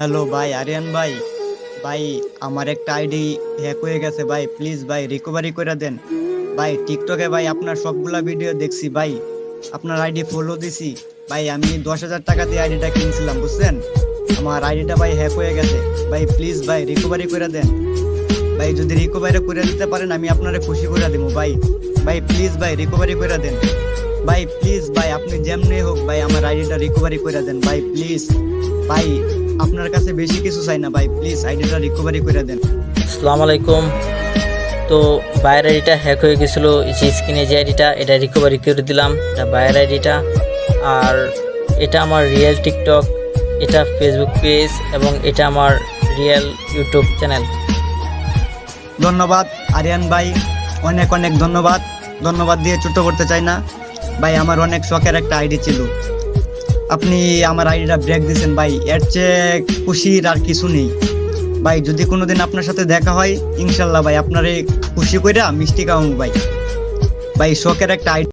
Hello ভাই, আরিয়ান ভাই। ভাই, আমার একটা আইডি হ্যাক হয়ে গেছে ভাই প্লিজ ভাই রিকভারি করে দেন। ভাই টিকটকে ভাই আপনার সবগুলা ভিডিও দেখছি ভাই। আপনার আইডি ফলো দিছি। ভাই, আমি দশ হাজার টাকা দিয়ে আইডিটা কিনছিলাম, বুঝছেন? আমার আইডিটা ভাই হ্যাক হয়ে গেছে। ভাই প্লিজ ভাই রিকভারি করে দেন। ভাই, যদি রিকভারি করে দিতে পারেন, আমি আপনারে খুশি করে দেবো ভাই। ভাই প্লিজ ভাই রিকভারি করে দেন। ভাই প্লিজ ভাই, আপনি যেমনি হোক ভাই, আমার আইডিটা রিকভারি করে দেন। ভাই প্লিজ ভাই আপনার কাছে বেশি কিছু চাই না ভাই। প্লিজ আইডিটা রিকভারি করে দেন। আসসালামু আলাইকুম। তো বাইরের আইডিটা হ্যাক হয়ে গেছিল এই যে স্ক্রিনে যে আইডিটা এটা রিকভারি করে দিলাম। এটা বাইরের আইডিটা আর এটা আমার রিয়েল টিকটক এটা ফেসবুক পেজ এবং এটা আমার রিয়েল ইউটিউব চ্যানেল ধন্যবাদ আরিয়ান ভাই। অনেক অনেক ধন্যবাদ। ধন্যবাদ দিয়ে ছোট করতে চাই না। ভাই আমার অনেক শখের একটা আইডি ছিল। আপনি আমার আইডিটা ব্রেক দিয়েছেন ভাই। এর চেয়ে খুশির আর কিছু নেই। ভাই, যদি কোনো দিন আপনার সাথে দেখা হয়, ইনশাল্লাহ ভাই, আপনার এই খুশি কইরা মিষ্টি খাওয়াবো ভাই। ভাই, শখের একটা আইডি